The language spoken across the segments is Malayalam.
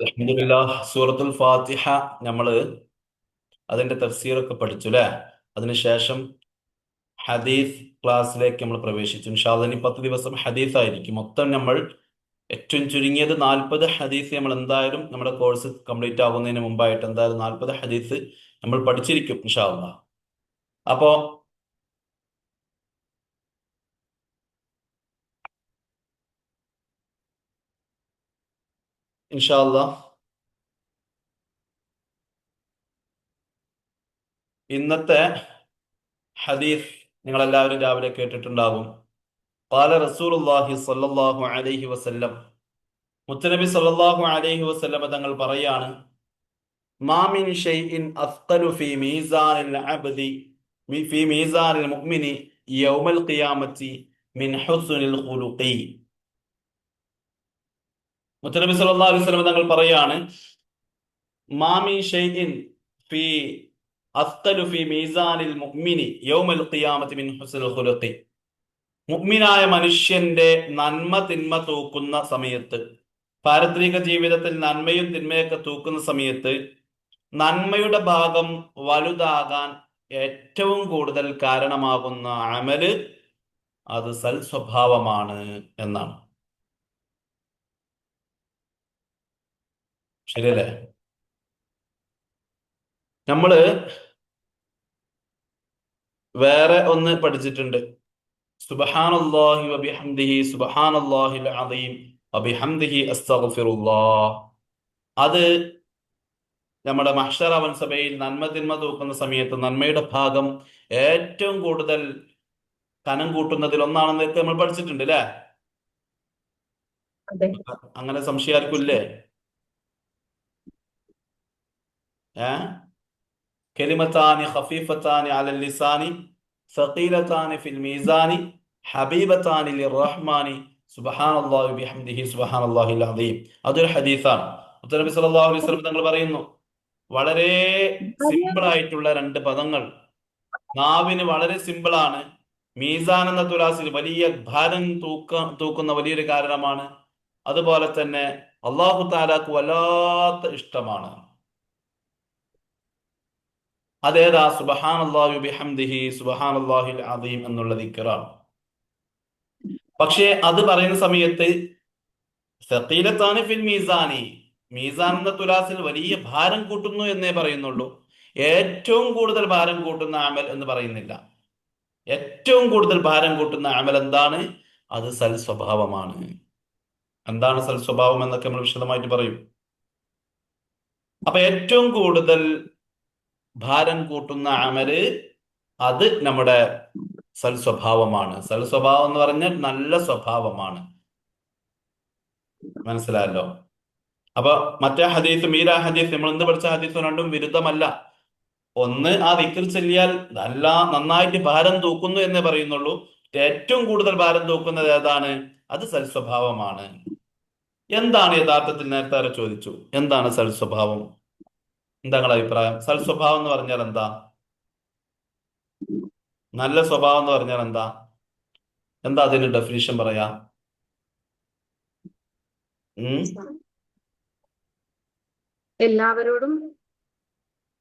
സൂറത്തുൽ ഫാത്തിഹ നമ്മൾ അതിന്റെ തഫ്സീറൊക്കെ പഠിച്ചു അല്ലേ അതിനുശേഷം ഹദീസ് ക്ലാസ്സിലേക്ക് നമ്മൾ പ്രവേശിച്ചു. ഇൻഷാല്ല ഇനി പത്ത് ദിവസം ഹദീസ് ആയിരിക്കും മൊത്തം നമ്മൾ ഏറ്റവും ചുരുങ്ങിയത് നാൽപ്പത് ഹദീസ് നമ്മൾ എന്തായാലും നമ്മുടെ കോഴ്സ് കംപ്ലീറ്റ് ആകുന്നതിന് മുമ്പായിട്ട് എന്തായാലും നാൽപ്പത് ഹദീസ് നമ്മൾ പഠിച്ചിരിക്കും ഇൻഷാല്ല അപ്പോ ഇൻഷാല്ല ഇന്നത്തെ ഹദീഫ് നിങ്ങളെല്ലാവരും രാവിലെ കേട്ടിട്ടുണ്ടാകും പാല റസൂലുല്ലാഹി സല്ലാഹു അലൈഹി വസല്ലം. മുത്തനബി സല്ലാഹു അലൈഹി വസല്ലമ തങ്ങൾ പറയാണ് മാമിൻ ഷെയ്ഇൻ അസ്തലു ഫി മീസാനിൽ അബ്ദി ഫി മീസാനിൽ മുഅ്മിനി യൗമൽ ഖിയാമത്തി മിൻ ഹുസ്നിൽ ഖുലുഖി. മുത്തനബി സല്ലാ അലൈഹി സ്വലം തങ്ങൾ പറയാണ് മാമി ഫി ഫീ ഫി ഫീ മീസാനിൽ മുഅ്മിനി യൗമൽ ഖിയാമത്തി മിൻ ഹുസ്നിൽ ഖുലുഖി. മുഅ്മിനായ മനുഷ്യന്റെ നന്മ തിന്മ തൂക്കുന്ന സമയത്ത് പാരത്രിക ജീവിതത്തിൽ നന്മയും തിന്മയൊക്കെ തൂക്കുന്ന സമയത്ത് നന്മയുടെ ഭാഗം വലുതാകാൻ ഏറ്റവും കൂടുതൽ കാരണമാകുന്ന അമൽ അത് സൽ സ്വഭാവമാണ് എന്നാണ്. ശരിയല്ലേ? നമ്മൾ വേറെ ഒന്ന് പഠിച്ചിട്ടുണ്ട്. സുബ്ഹാനല്ലാഹി വബിഹംദിഹി സുബ്ഹാനല്ലാഹിൽ അദീം വബിഹംദിഹി അസ്തഗ്ഫിറുല്ലാഹ്. അത് നമ്മുടെ മഹ്ശറ വൻസഭയിൽ നന്മ തിന്മ തൂക്കുന്ന സമയത്ത് നന്മയുടെ ഭാഗം ഏറ്റവും കൂടുതൽ കനം കൂട്ടുന്നതിൽ ഒന്നാണെന്നൊക്കെ നമ്മൾ പഠിച്ചിട്ടുണ്ട് അല്ലേ? അങ്ങനെ സംശയം ആർക്കും ഇല്ലേ? കെലിമത്താനി ഖഫീഫത്താനി അലൽ ലിസാനി സഖീലത്താനി ഫിൽ മീസാനി ഹബീബത്താനി ലിർറഹ്മാനി സുബ്ഹാനല്ലാഹി ബിഹംദിഹി സുബ്ഹാനല്ലാഹിൽ അദീം. അതൊരു ഹദീസാണ്. നബി സല്ലല്ലാഹു അലൈഹി വസല്ലം തങ്ങൾ പറയുന്നു വളരെ സിമ്പിൾ ആയിട്ടുള്ള രണ്ട് പദങ്ങൾ. നാവിന് വളരെ സിമ്പിൾ ആണ്. മീസാൻ എന്ന തുലാസിൽ വലിയ ഭാരം തൂക്ക തൂക്കുന്ന വലിയൊരു കാരണമാണ്. അതുപോലെ തന്നെ അള്ളാഹു താലാക്ക് വല്ലാത്ത ഇഷ്ടമാണ്. അതേതാ? സുബഹാനല്ലാഹു ബിഹംദിഹി അള്ളാഹുൽ അദീം എന്നുള്ള ദിക്കറാണ് പക്ഷേ അത് പറയുന്ന സമയത്ത് ഫിൽ മീസാനി. മീസാൻ എന്ന തുലാസിൽ വലിയ ഭാരം കൂട്ടുന്നു എന്നേ പറയുന്നുള്ളൂ. ഏറ്റവും കൂടുതൽ ഭാരം കൂട്ടുന്ന അമൽ എന്ന് പറയുന്നില്ല. ഏറ്റവും കൂടുതൽ ഭാരം കൂട്ടുന്ന അമൽ എന്താണ്? അത് സൽ സ്വഭാവമാണ്. എന്താണ് സൽ സ്വഭാവം എന്നൊക്കെ നമ്മൾ വിശദമായിട്ട് പറയും. അപ്പൊ ഏറ്റവും കൂടുതൽ ഭാരം കൂട്ടുന്ന അമൽ അത് നമ്മുടെ സൽ സ്വഭാവമാണ്. സൽ സ്വഭാവം എന്ന് പറഞ്ഞാൽ നല്ല സ്വഭാവമാണ്. മനസ്സിലായല്ലോ? അപ്പൊ മറ്റേ ഹദീസ് മീരാ ഹദീസ് നമ്മൾ എന്ത് പഠിച്ച ഹദീസ് രണ്ടും വിരുദ്ധമല്ല. ഒന്ന് ആ വിക്കിൽ ചെല്ലിയാൽ നല്ല നന്നായിട്ട് ഭാരം തൂക്കുന്നു എന്നേ പറയുന്നുള്ളൂ. ഏറ്റവും കൂടുതൽ ഭാരം തൂക്കുന്നത് ഏതാണ്? അത് സൽസ്വഭാവമാണ് എന്താണ് യഥാർത്ഥത്തിൽ നേരത്തെ ചോദിച്ചു? എന്താണ് സൽസ്വഭാവം എന്താ നിങ്ങളുടെ അഭിപ്രായം സൽസ്വഭാവം എന്ന് പറഞ്ഞാൽ എന്താ? നല്ല സ്വഭാവം എന്ന് പറഞ്ഞാൽ എന്താ? എന്താ അതിന് ഡെഫിനിഷൻ പറയാ? എല്ലാവരോടും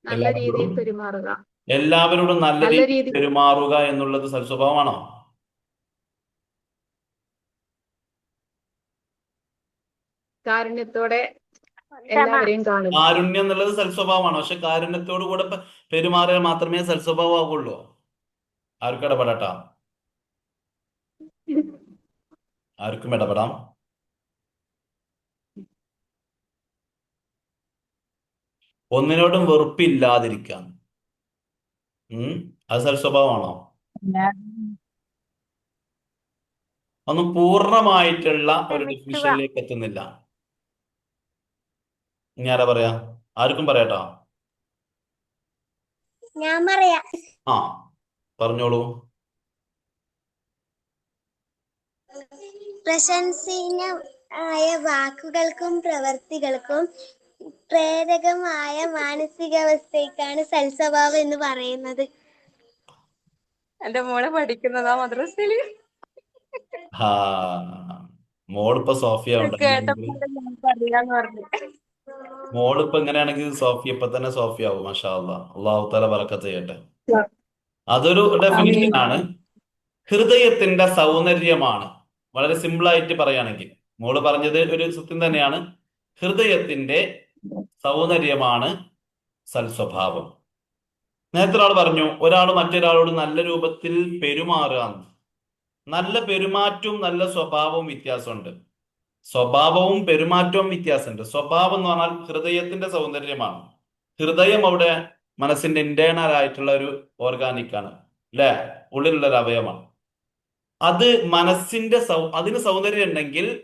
നല്ല എല്ലാവരോടും രീതിയിൽ പെരുമാറുക. എല്ലാവരോടും നല്ല രീതിയിൽ പെരുമാറുക എന്നുള്ളത് സൽസ്വഭാവമാണോ കാരുണ്യത്തോടെ എല്ലാവരെയും കാരുണ്യം എന്നുള്ളത് സൽസ്വഭാവമാണ്. പക്ഷെ കാരുണ്യത്തോടു കൂടെ പെരുമാറിയാൽ മാത്രമേ സൽസ്വഭാവം ആകുള്ളൂ ആർക്കും ഇടപെടട്ടാ? ആർക്കും ഇടപെടാം? ഒന്നിനോടും വെറുപ്പില്ലാതിരിക്കാം. ഉം? അത് സൽസ്വഭാവമാണോ? ഒന്നും പൂർണമായിട്ടുള്ള ഒരു ഡെഫിനിഷനിലേക്ക് എത്തുന്നില്ല. ഇനി ആരാ പറയാ? ആർക്കും പറയാട്ടോ? ഞാൻ പറയാ. ആ പറഞ്ഞോളൂ. പ്രശംസനീയമായ വാക്കുകൾക്കും പ്രവർത്തികൾക്കും പ്രേരകമായ മാനസികാവസ്ഥയ്ക്കാണ് സൽസ്വഭാവം എന്ന് പറയുന്നത്. എന്റെ മോളെ പഠിക്കുന്നതാ മദ്രസയിൽ. ആ മോളിപ്പോ സോഫിയ കേട്ടപ്പോ ഞാൻ പറയാന്ന് പറഞ്ഞു. മോളിപ്പോ എങ്ങനെയാണെങ്കിൽ സോഫി ഇപ്പൊ തന്നെ സോഫി ആവും മാഷാ അള്ളാ അള്ളാഹു തല ബറക്കത്ത് ചെയ്യട്ടെ. അതൊരു ഡെഫിനിഷൻ ആണ്. ഹൃദയത്തിന്റെ സൗന്ദര്യമാണ്. വളരെ സിമ്പിൾ ആയിട്ട് പറയുകയാണെങ്കിൽ മോൾ പറഞ്ഞത് ഒരു സത്യം തന്നെയാണ്. ഹൃദയത്തിന്റെ സൗന്ദര്യമാണ് സൽസ്വഭാവം. നേരത്തെ ഒരാൾ പറഞ്ഞു ഒരാൾ മറ്റൊരാളോട് നല്ല രൂപത്തിൽ പെരുമാറുക നല്ല പെരുമാറ്റവും നല്ല സ്വഭാവവും വ്യത്യാസമുണ്ട്. സ്വഭാവവും പെരുമാറ്റവും വ്യത്യാസമുണ്ട്. സ്വഭാവം എന്ന് പറഞ്ഞാൽ ഹൃദയത്തിന്റെ സൗന്ദര്യമാണ്. ഹൃദയം അവിടെ മനസ്സിന്റെ ഇന്റേണൽ ആയിട്ടുള്ള ഒരു ഓർഗാനിക് ആണ് അല്ലെ? ഉള്ളിലുള്ള ഒരു അവയവമാണ്. അത് മനസ്സിന്റെ സൗ അതിന് സൗന്ദര്യം ഉണ്ടെങ്കിൽ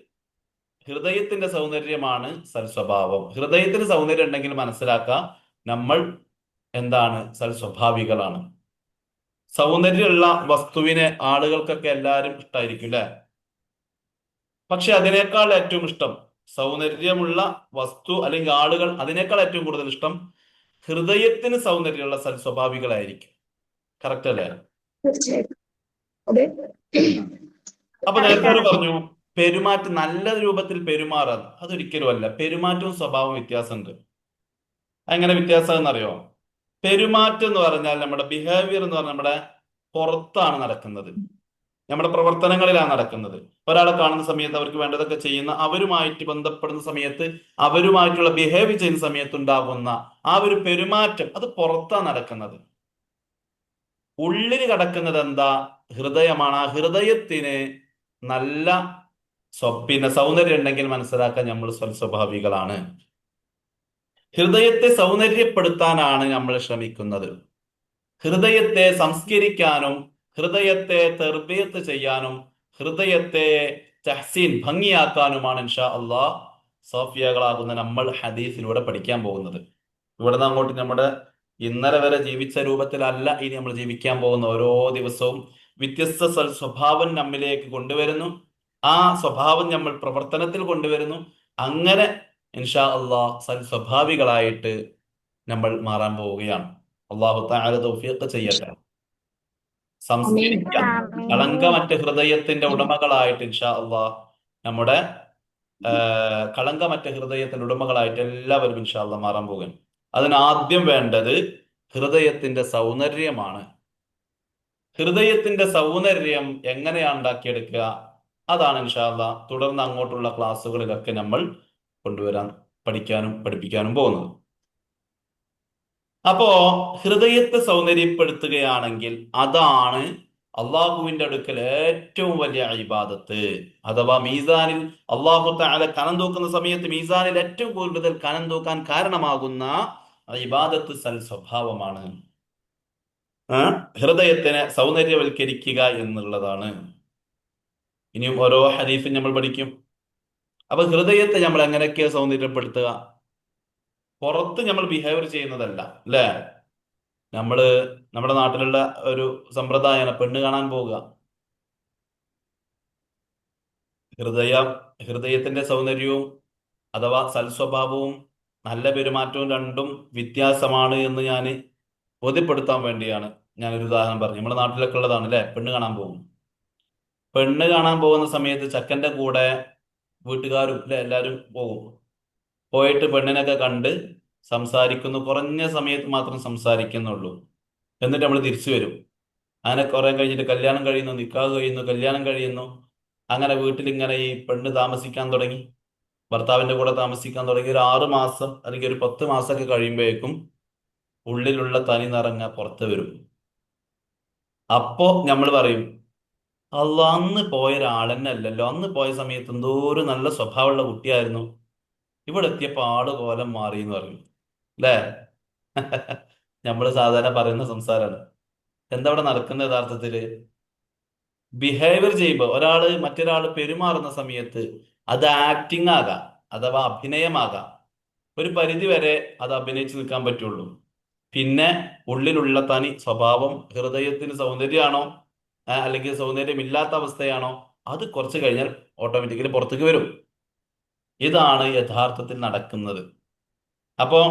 ഹൃദയത്തിന്റെ സൗന്ദര്യമാണ് സൽസ്വഭാവം. ഹൃദയത്തിന് സൗന്ദര്യം ഉണ്ടെങ്കിൽ മനസ്സിലാക്കുക നമ്മൾ എന്താണ് സൽസ്വഭാവികളാണ്. സൗന്ദര്യമുള്ള വസ്തുവിനെ ആളുകൾക്കൊക്കെ എല്ലാവരും ഇഷ്ടമായിരിക്കും അല്ലെ? പക്ഷെ അതിനേക്കാൾ ഏറ്റവും ഇഷ്ടം സൗന്ദര്യമുള്ള വസ്തു അല്ലെങ്കിൽ ആളുകൾ അതിനേക്കാൾ ഏറ്റവും കൂടുതൽ ഇഷ്ടം ഹൃദയത്തിന് സൗന്ദര്യമുള്ള സൽസ്വഭാവികളായിരിക്കും കറക്റ്റ് അല്ലേ? അപ്പൊ നേരത്തെ പറഞ്ഞു പെരുമാറ്റം നല്ല രൂപത്തിൽ പെരുമാറാൻ. അതൊരിക്കലും അല്ല. പെരുമാറ്റവും സ്വഭാവവും വ്യത്യാസമുണ്ട്. എങ്ങനെ വ്യത്യാസം എന്നറിയോ പെരുമാറ്റം എന്ന് പറഞ്ഞാൽ നമ്മുടെ ബിഹേവിയർ എന്ന് പറഞ്ഞാൽ നമ്മുടെ പുറത്താണ് നടക്കുന്നത്. നമ്മുടെ പ്രവർത്തനങ്ങളിലാണ് നടക്കുന്നത്. ഒരാളെ കാണുന്ന സമയത്ത് അവർക്ക് വേണ്ടതൊക്കെ ചെയ്യുന്ന അവരുമായിട്ട് ബന്ധപ്പെടുന്ന സമയത്ത് അവരുമായിട്ടുള്ള ബിഹേവ് ചെയ്യുന്ന സമയത്ത് ഉണ്ടാകുന്ന ആ ഒരു പെരുമാറ്റം അത് പുറത്താണ് നടക്കുന്നത്. ഉള്ളിൽ കിടക്കുന്നത് എന്താ? ഹൃദയമാണ്. ആ ഹൃദയത്തിന് നല്ല പിന്നെ സൗന്ദര്യം ഉണ്ടെങ്കിൽ മനസ്സിലാക്കാൻ നമ്മൾ സ്വസ്വഭാവികളാണ് ഹൃദയത്തെ സൗന്ദര്യപ്പെടുത്താനാണ് നമ്മൾ ശ്രമിക്കുന്നത്. ഹൃദയത്തെ സംസ്കരിക്കാനും ഹൃദയത്തെ തെർബിയത്ത് ചെയ്യാനും ഹൃദയത്തെ തഹ്സീൻ ഭംഗിയാക്കാനുമാണ് ഇൻഷാ അള്ളാഹ് സോഫിയകളാകുന്ന നമ്മൾ ഹദീസിലൂടെ പഠിക്കാൻ പോകുന്നത്. ഇവിടെ നിന്ന് അങ്ങോട്ട് നമ്മുടെ ഇന്നലെ വരെ ജീവിച്ച രൂപത്തിലല്ല ഇനി നമ്മൾ ജീവിക്കാൻ പോകുന്ന ഓരോ ദിവസവും വ്യത്യസ്ത സ്വഭാവം നമ്മിലേക്ക് കൊണ്ടുവരുന്നു. ആ സ്വഭാവം നമ്മൾ പ്രവർത്തനത്തിൽ കൊണ്ടുവരുന്നു. അങ്ങനെ ഇൻഷാ അള്ളാഹ് സൽ സ്വഭാവികളായിട്ട് നമ്മൾ മാറാൻ പോവുകയാണ്. അള്ളാഹു തആല തൗഫീഖ് ചെയ്യട്ടെ. സംസ്കരിക്കാം. കളങ്കമറ്റ ഹൃദയത്തിന്റെ ഉടമകളായിട്ട് ഇൻഷാ അള്ളാ നമ്മുടെ കളങ്കമറ്റ ഹൃദയത്തിന്റെ ഉടമകളായിട്ട് എല്ലാവരും ഇൻഷാ അള്ളാഹ് മാറാൻ പോകുകയാണ് അതിനാദ്യം വേണ്ടത് ഹൃദയത്തിന്റെ സൗന്ദര്യമാണ്. ഹൃദയത്തിന്റെ സൗന്ദര്യം എങ്ങനെയാണ് ഉണ്ടാക്കിയെടുക്കുക? അതാണ് ഇൻഷാല്ല തുടർന്ന് അങ്ങോട്ടുള്ള ക്ലാസ്സുകളിലൊക്കെ നമ്മൾ കൊണ്ടുവരാൻ പഠിക്കാനും പഠിപ്പിക്കാനും പോകുന്നത്. അപ്പോ ഹൃദയത്തെ സൗന്ദര്യപ്പെടുത്തുകയാണെങ്കിൽ അതാണ് അള്ളാഹുവിന്റെ അടുക്കൽ ഏറ്റവും വലിയ ഇബാദത്ത്. അഥവാ മീസാനിൽ അള്ളാഹു തആല കനം തൂക്കുന്ന സമയത്ത് മീസാനിൽ ഏറ്റവും കൂടുതൽ കനം തൂക്കാൻ കാരണമാകുന്ന ഇബാദത്ത് സൽ സ്വഭാവമാണ്? ഹൃദയത്തിനെ സൗന്ദര്യവൽക്കരിക്കുക എന്നുള്ളതാണ്. ഇനിയും ഓരോ ഹരീഫും നമ്മൾ പഠിക്കും. അപ്പൊ ഹൃദയത്തെ നമ്മൾ എങ്ങനെയൊക്കെയാ സൗന്ദര്യപ്പെടുത്തുക? പുറത്ത് നമ്മൾ ബിഹേവിയർ ചെയ്യുന്നതല്ല അല്ലേ? നമ്മൾ നമ്മുടെ നാട്ടിലുള്ള ഒരു സമ്പ്രദായമാണ് പെണ്ണ് കാണാൻ പോവുക. ഹൃദയ ഹൃദയത്തിന്റെ സൗന്ദര്യവും അഥവാ സൽസ്വഭാവവും നല്ല പെരുമാറ്റവും രണ്ടും വ്യത്യാസമാണ് എന്ന് ഞാൻ ബോധ്യപ്പെടുത്താൻ വേണ്ടിയാണ് ഞാനൊരു ഉദാഹരണം പറഞ്ഞു നമ്മുടെ നാട്ടിലൊക്കെ ഉള്ളതാണ് അല്ലേ? പെണ്ണ് കാണാൻ പോകും പെണ്ണ് കാണാൻ പോകുന്ന സമയത്ത് ചക്കന്റെ കൂടെ വീട്ടുകാരും അല്ലെ? എല്ലാവരും പോകും. പോയിട്ട് പെണ്ണിനൊക്കെ കണ്ട് സംസാരിക്കുന്നു. കുറഞ്ഞ സമയത്ത് മാത്രം സംസാരിക്കുന്നുള്ളൂ. എന്നിട്ട് നമ്മൾ തിരിച്ചു വരും. അങ്ങനെ കുറെ കഴിഞ്ഞിട്ട് കല്യാണം കഴിയുന്നു നിക്കാഹ് കഴിയുന്നു കല്യാണം കഴിയുന്നു. അങ്ങനെ വീട്ടിൽ ഇങ്ങനെ ഈ പെണ്ണ് താമസിക്കാൻ തുടങ്ങി. ഭർത്താവിന്റെ കൂടെ താമസിക്കാൻ തുടങ്ങി. ഒരു ആറ് മാസം അല്ലെങ്കിൽ ഒരു പത്ത് മാസമൊക്കെ കഴിയുമ്പോഴേക്കും ഉള്ളിലുള്ള തനി നിറങ്ങ പുറത്ത് വരും. അപ്പോ നമ്മൾ പറയും അല്ല അന്ന് പോയ ഒരാളെന്നല്ലല്ലോ അന്ന് പോയ സമയത്ത് എന്തോരം നല്ല സ്വഭാവമുള്ള കുട്ടിയായിരുന്നു. ഇവിടെ എത്തിയപ്പോ ആൾ കോലം മാറി എന്ന് പറയും അല്ലേ നമ്മൾ സാധാരണ പറയുന്ന സംസാരമാണ് എന്താ ഇവിടെ നടക്കുന്ന യഥാർത്ഥത്തിൽ? ബിഹേവിയർ ചെയ്യുമ്പോൾ ഒരാൾ മറ്റൊരാൾ പെരുമാറുന്ന സമയത്ത് അത് ആക്ടിങ് ആകാം അഥവാ അഭിനയമാകാം. ഒരു പരിധി വരെ അത് അഭിനയിച്ച് നിൽക്കാൻ പറ്റുള്ളൂ. പിന്നെ ഉള്ളിലുള്ള തനി സ്വഭാവം ഹൃദയത്തിന് സൗന്ദര്യമാണോ? അല്ലെങ്കിൽ സൗന്ദര്യം ഇല്ലാത്ത അവസ്ഥയാണോ? അത് കുറച്ച് കഴിഞ്ഞാൽ ഓട്ടോമാറ്റിക്കലി പുറത്തേക്ക് വരും. ഇതാണ് യഥാർത്ഥത്തിൽ നടക്കുന്നത്. അപ്പോ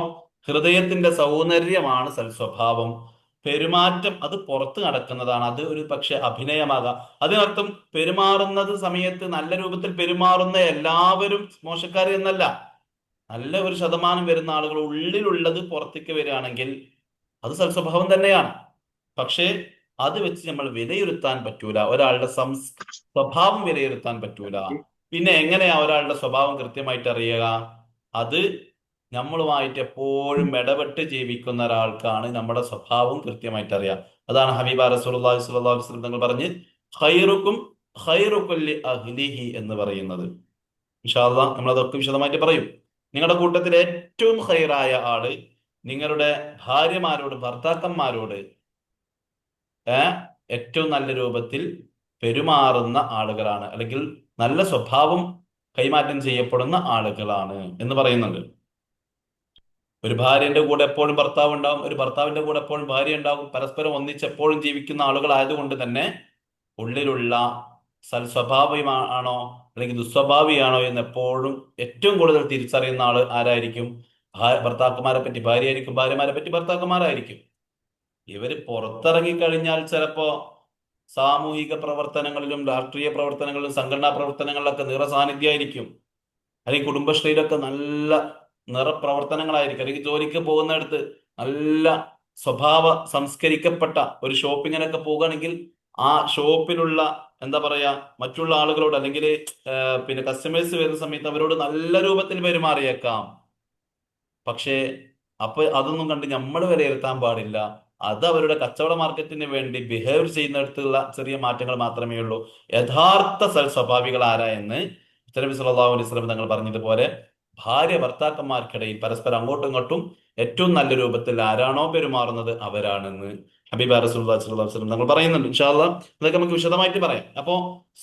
ഹൃദയത്തിന്റെ സൗന്ദര്യമാണ് സൽസ്വഭാവം പെരുമാറ്റം അത് പുറത്ത് നടക്കുന്നതാണ്. അത് ഒരു പക്ഷെ അഭിനയമാകാം. അതിനർത്ഥം പെരുമാറുന്നത് സമയത്ത് നല്ല രൂപത്തിൽ പെരുമാറുന്ന എല്ലാവരും മോശക്കാർ എന്നല്ല. നല്ല ഒരു ശതമാനം വരുന്ന ആളുകൾ ഉള്ളിലുള്ളത് പുറത്തേക്ക് വരികയാണെങ്കിൽ അത് സൽസ്വഭാവം തന്നെയാണ്. പക്ഷേ അത് വെച്ച് നമ്മൾ വിലയിരുത്താൻ പറ്റൂല. ഒരാളുടെ സംസ് സ്വഭാവം വിലയിരുത്താൻ പറ്റൂല. പിന്നെ എങ്ങനെയാ ഒരാളുടെ സ്വഭാവം കൃത്യമായിട്ട് അറിയുക അത് നമ്മളുമായിട്ട് എപ്പോഴും ഇടപെട്ട് ജീവിക്കുന്ന ഒരാൾക്കാണ് നമ്മുടെ സ്വഭാവം കൃത്യമായിട്ട് അറിയാം അതാണ് ഹബീബ സ്വല്ലല്ലാഹു അലൈഹി വസല്ലം തങ്ങൾ പറഞ്ഞ് ഖൈറുക്കും ഹൈറുക്കുല്ലി അഹ്ലിഹി എന്ന് പറയുന്നത്. നമ്മൾ അതൊക്കെ വിശദമായിട്ട് പറയും. നിങ്ങളുടെ കൂട്ടത്തിൽ ഏറ്റവും ഖൈറായ ആൾ നിങ്ങളുടെ ഭാര്യമാരോട് ഭർത്താക്കന്മാരോട് ഏറ്റവും നല്ല രൂപത്തിൽ പെരുമാറുന്ന ആളുകളാണ്. അല്ലെങ്കിൽ നല്ല സ്വഭാവം കൈമാറ്റം ചെയ്യപ്പെടുന്ന ആളുകളാണ് എന്ന് പറയുന്നുണ്ട്. ഒരു ഭാര്യന്റെ കൂടെ എപ്പോഴും ഭർത്താവ് ഉണ്ടാവും ഒരു ഭർത്താവിന്റെ കൂടെ എപ്പോഴും ഭാര്യ ഉണ്ടാവും പരസ്പരം ഒന്നിച്ച് എപ്പോഴും ജീവിക്കുന്ന ആളുകളായതുകൊണ്ട് തന്നെ ഉള്ളിലുള്ള സൽസ്വഭാവിയാണോ അല്ലെങ്കിൽ ദുസ്വഭാവിയാണോ എന്ന് എപ്പോഴും ഏറ്റവും കൂടുതൽ തിരിച്ചറിയുന്ന ആൾ ആരായിരിക്കും? ഭർത്താക്കന്മാരെ പറ്റി ഭാര്യയായിരിക്കും ഭാര്യമാരെ പറ്റി ഭർത്താക്കന്മാരായിരിക്കും. ഇവർ പുറത്തിറങ്ങി കഴിഞ്ഞാൽ ചിലപ്പോ സാമൂഹിക പ്രവർത്തനങ്ങളിലും രാഷ്ട്രീയ പ്രവർത്തനങ്ങളിലും സംഘടനാ പ്രവർത്തനങ്ങളിലൊക്കെ നിറസാന്നിധ്യമായിരിക്കും അല്ലെങ്കിൽ കുടുംബശ്രീയിലൊക്കെ നല്ല നിറപ്രവർത്തനങ്ങളായിരിക്കും. അല്ലെങ്കിൽ ജോലിക്ക് പോകുന്നിടത്ത് നല്ല സ്വഭാവ സംസ്കരിക്കപ്പെട്ട ഒരു ഷോപ്പിങ്ങിനൊക്കെ പോകുകയാണെങ്കിൽ ആ ഷോപ്പിലുള്ള എന്താ പറയാ മറ്റുള്ള ആളുകളോട് അല്ലെങ്കിൽ പിന്നെ കസ്റ്റമേഴ്സ് വരുന്ന സമയത്ത് അവരോട് നല്ല രൂപത്തിൽ പെരുമാറിയേക്കാം. പക്ഷേ അപ്പൊ അതൊന്നും കണ്ട് നമ്മൾ വിലയിരുത്താൻ പാടില്ല. അത് അവരുടെ കച്ചവട മാർക്കറ്റിന് വേണ്ടി ബിഹേവ് ചെയ്യുന്നിടത്തുള്ള ചെറിയ മാറ്റങ്ങൾ മാത്രമേ ഉള്ളൂ. യഥാർത്ഥ സൽ സ്വഭാവികൾ ആരാ എന്ന് നബി സല്ലല്ലാഹു അലൈഹി വസല്ലം തങ്ങൾ പറഞ്ഞതുപോലെ ഭാര്യ ഭർത്താക്കന്മാർക്കിടയിൽ പരസ്പരം അങ്ങോട്ടും ഇങ്ങോട്ടും ഏറ്റവും നല്ല രൂപത്തിൽ ആരാണോ പെരുമാറുന്നത് അവരാണെന്ന് ഹബീബ വസല്ലം തങ്ങൾ പറയുന്നുണ്ട്. ഇൻഷാല്ലാ അതൊക്കെ നമുക്ക് വിശദമായിട്ട് പറയാം. അപ്പോ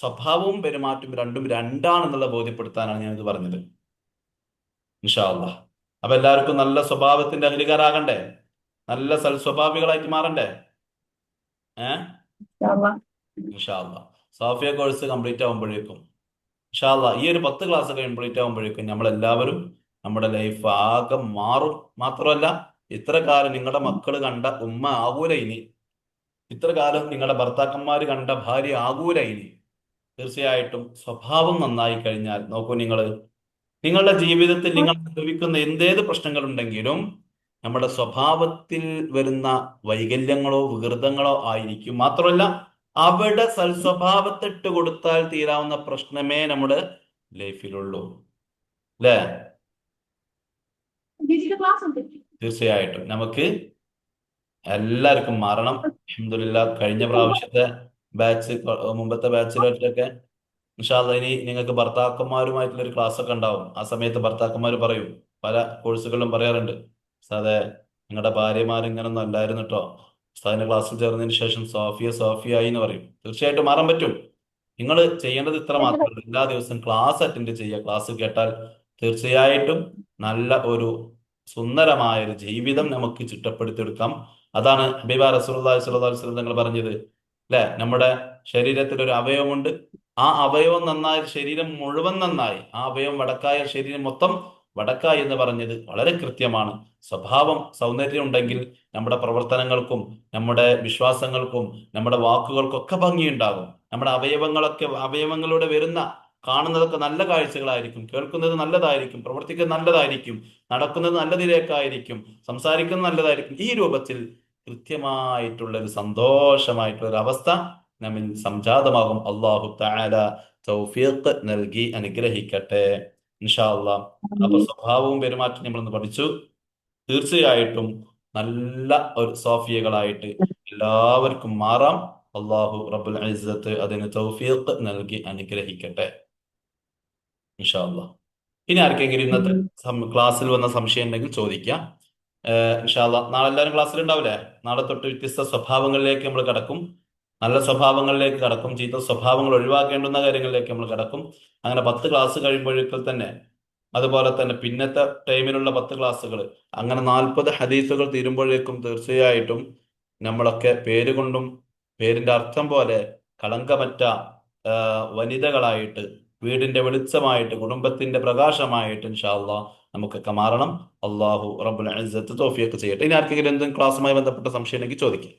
സ്വഭാവവും പെരുമാറ്റവും രണ്ടും രണ്ടാണെന്നുള്ള ബോധ്യപ്പെടുത്താനാണ് ഞാൻ ഇത് പറഞ്ഞത്. ഇൻഷാല്ലാ അപ്പൊ എല്ലാവർക്കും നല്ല സ്വഭാവത്തിന്റെ അഹ്ലികാരാകണ്ടേ നല്ല സൽസ്വഭാവികളായിട്ട് മാറണ്ടേ? ഏഹ് ഇൻഷാല്ലാ. സാഫിയ കോഴ്സ് കംപ്ലീറ്റ് ആകുമ്പോഴേക്കും ഇൻഷാല്ല ഈ ഒരു പത്ത് ക്ലാസ് കംപ്ലീറ്റ് ആകുമ്പോഴേക്കും നമ്മൾ എല്ലാവരും നമ്മുടെ ലൈഫ് ആകെ മാറും. മാത്രമല്ല ഇത്ര കാലം നിങ്ങളുടെ മക്കൾ കണ്ട ഉമ്മ ആകൂല ഇനി. ഇത്ര കാലം നിങ്ങളുടെ ഭർത്താക്കന്മാർ കണ്ട ഭാര്യ ആകൂല ഇനി. തീർച്ചയായിട്ടും സ്വഭാവം നന്നായി കഴിഞ്ഞാൽ നോക്കൂ നിങ്ങൾ നിങ്ങളുടെ ജീവിതത്തിൽ നിങ്ങൾ അനുഭവിക്കുന്ന എന്തേത് പ്രശ്നങ്ങളുണ്ടെങ്കിലും നമ്മുടെ സ്വഭാവത്തിൽ വരുന്ന വൈകല്യങ്ങളോ വികൃതങ്ങളോ ആയിരിക്കും. മാത്രമല്ല അവിടെ സൽസ്വഭാവത്തിട്ട് കൊടുത്താൽ തീരാവുന്ന പ്രശ്നമേ നമ്മുടെ ലൈഫിലുള്ളൂ. അല്ലേ? തീർച്ചയായിട്ടും. നമുക്ക് എല്ലാവർക്കും മാറണം. അഹമ്മദില്ല കഴിഞ്ഞ പ്രാവശ്യത്തെ ബാച്ച് മുമ്പത്തെ ബാച്ചിലൊക്കെ ഇൻഷാല്ല ഇനി നിങ്ങൾക്ക് ഭർത്താക്കന്മാരുമായിട്ടുള്ള ഒരു ക്ലാസ് ഒക്കെ ഉണ്ടാവും. ആ സമയത്ത് ഭർത്താക്കന്മാർ പറയും. പല കോഴ്സുകളിലും പറയാറുണ്ട്. സാറേ നിങ്ങളുടെ ഭാര്യമാർ ഇങ്ങനൊന്നും അല്ലായിരുന്നു കേട്ടോ ഉസ്താദിന്റെ ക്ലാസ്സിൽ ചേർന്നതിന് ശേഷം സോഫിയ സോഫിയ ആയി എന്ന് പറയും. തീർച്ചയായിട്ടും മാറാൻ പറ്റും. നിങ്ങൾ ചെയ്യേണ്ടത് ഇത്ര മാത്രമല്ല എല്ലാ ദിവസവും ക്ലാസ് അറ്റൻഡ് ചെയ്യുക. ക്ലാസ് കേട്ടാൽ തീർച്ചയായിട്ടും നല്ല ഒരു സുന്ദരമായ ഒരു ജീവിതം നമുക്ക് ചിട്ടപ്പെടുത്തിയെടുക്കാം അതാണ് ഹബീബ സ്വല്ലല്ലാഹു അലൈഹി വസല്ലം പറഞ്ഞത്. അല്ലെ? നമ്മുടെ ശരീരത്തിൽ ഒരു അവയവമുണ്ട്. ആ അവയവം നന്നായി ശരീരം മുഴുവൻ നന്നായി ആ അവയവം വടക്കായ ശരീരം മൊത്തം വടക്കായി എന്ന് പറഞ്ഞത് വളരെ കൃത്യമാണ്. സ്വഭാവം സൗന്ദര്യം ഉണ്ടെങ്കിൽ നമ്മുടെ പ്രവർത്തനങ്ങൾക്കും നമ്മുടെ വിശ്വാസങ്ങൾക്കും നമ്മുടെ വാക്കുകൾക്കൊക്കെ ഭംഗിയുണ്ടാകും. നമ്മുടെ അവയവങ്ങളൊക്കെ അവയവങ്ങളിലൂടെ വരുന്ന കാണുന്നതൊക്കെ നല്ല കാഴ്ചകളായിരിക്കും. കേൾക്കുന്നത് നല്ലതായിരിക്കും. പ്രവർത്തിക്കുന്നത് നല്ലതായിരിക്കും. നടക്കുന്നത് നല്ലതിലേക്കായിരിക്കും. സംസാരിക്കുന്നത് നല്ലതായിരിക്കും. ഈ രൂപത്തിൽ കൃത്യമായിട്ടുള്ള ഒരു സന്തോഷമായിട്ടുള്ള ഒരു അവസ്ഥ നമ്മിൽ സംജാതമാകും. അള്ളാഹു തആല തൗഫീഖ് നൽകി അനുഗ്രഹിക്കട്ടെ. ഇൻഷാ അള്ളാ അപ്പൊ സ്വഭാവവും പെരുമാറ്റവും നമ്മൾ ഒന്ന് പഠിച്ചു. തീർച്ചയായിട്ടും നല്ല ഒരു സോഫിയകളായിട്ട് എല്ലാവർക്കും മാറാം. അള്ളാഹു റബ്ബുൽ ഇസ്സത്ത് അതിന് തൗഫീഖ് നൽകി അനുഗ്രഹിക്കട്ടെ. ഇൻഷാ അള്ളാ ഇനി ആർക്കെങ്കിലും ഇന്നത്തെ ക്ലാസ്സിൽ വന്ന സംശയം ഉണ്ടെങ്കിൽ ചോദിക്കാം. ഏഹ് ഇൻഷാ അള്ളാ നാളെ എല്ലാവരും ക്ലാസ്സിൽ ഉണ്ടാവില്ലേ നാളെ തൊട്ട് വ്യത്യസ്ത സ്വഭാവങ്ങളിലേക്ക് നമ്മൾ കടക്കും. നല്ല സ്വഭാവങ്ങളിലേക്ക് കടക്കും. ചീത്ത സ്വഭാവങ്ങൾ ഒഴിവാക്കേണ്ടുന്ന കാര്യങ്ങളിലേക്ക് നമ്മൾ കടക്കും. അങ്ങനെ പത്ത് ക്ലാസ് കഴിയുമ്പോഴേക്കും തന്നെ അതുപോലെ തന്നെ പിന്നത്തെ ടൈമിലുള്ള പത്ത് ക്ലാസ്സുകൾ അങ്ങനെ നാൽപ്പത് ഹദീസുകൾ തീരുമ്പോഴേക്കും തീർച്ചയായിട്ടും നമ്മളൊക്കെ പേരുകൊണ്ടും പേരിന്റെ അർത്ഥം പോലെ കളങ്കമറ്റ വനിതകളായിട്ട് വീടിന്റെ വെളിച്ചമായിട്ട് കുടുംബത്തിന്റെ പ്രകാശമായിട്ട് ഇൻഷാല്ല നമുക്കൊക്കെ മാറണം. അള്ളാഹു ഇസ്സത്ത് തൗഫീഖ് ചെയ്യട്ടെ. ഇനി ആർക്കെങ്കിലും എന്തെങ്കിലും ക്ലാസ്സുമായി ബന്ധപ്പെട്ട സംശയം ഉണ്ടെങ്കിൽ ചോദിക്കാം.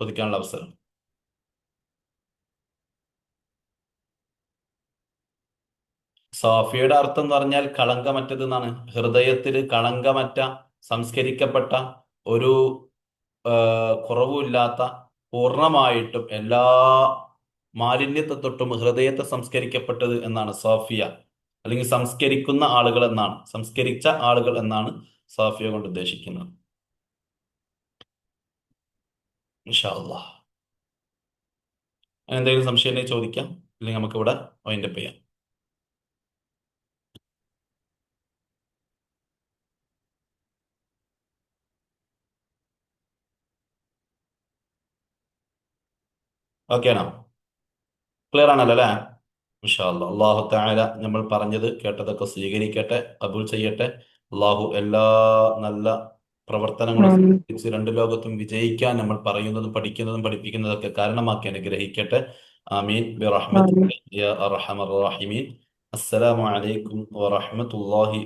ചോദിക്കാനുള്ള അവസരം. സാഫിയുടെ അർത്ഥം എന്ന് പറഞ്ഞാൽ കളങ്കമറ്റത് എന്നാണ് ഹൃദയത്തിൽ കളങ്കമറ്റ സംസ്കരിക്കപ്പെട്ട ഒരു കുറവുമില്ലാത്ത പൂർണമായിട്ടും എല്ലാ മാലിന്യത്തെ തൊട്ടും ഹൃദയത്തെ സംസ്കരിക്കപ്പെട്ടത് എന്നാണ് സോഫിയ. അല്ലെങ്കിൽ സംസ്കരിക്കുന്ന ആളുകൾ എന്നാണ്. സംസ്കരിച്ച ആളുകൾ എന്നാണ് സോഫിയ കൊണ്ട് ഉദ്ദേശിക്കുന്നത്. എന്തെങ്കിലും സംശയം ചോദിക്കാം. അല്ലെങ്കിൽ നമുക്ക് ഇവിടെ വൈൻഡപ്പ് ചെയ്യാം. ഓക്കെ ആണോ ക്ലിയർ ആണല്ലോ അല്ലേ? ഇൻഷാ അല്ലാ അള്ളാഹു താല നമ്മൾ പറഞ്ഞത് കേട്ടതൊക്കെ സ്വീകരിക്കട്ടെ കബൂൽ ചെയ്യട്ടെ. അള്ളാഹു എല്ലാ നല്ല പ്രവർത്തനങ്ങളും രണ്ട് ലോകത്തും വിജയിക്കാൻ നമ്മൾ പറയുന്നതും പഠിക്കുന്നതും പഠിപ്പിക്കുന്നതൊക്കെ കാരണമാക്കി അനുഗ്രഹിക്കട്ടെ. ആമീൻ. റഹീമീൻ. അസ്സലാമു അലൈക്കും വറഹ്മത്തുള്ളാഹി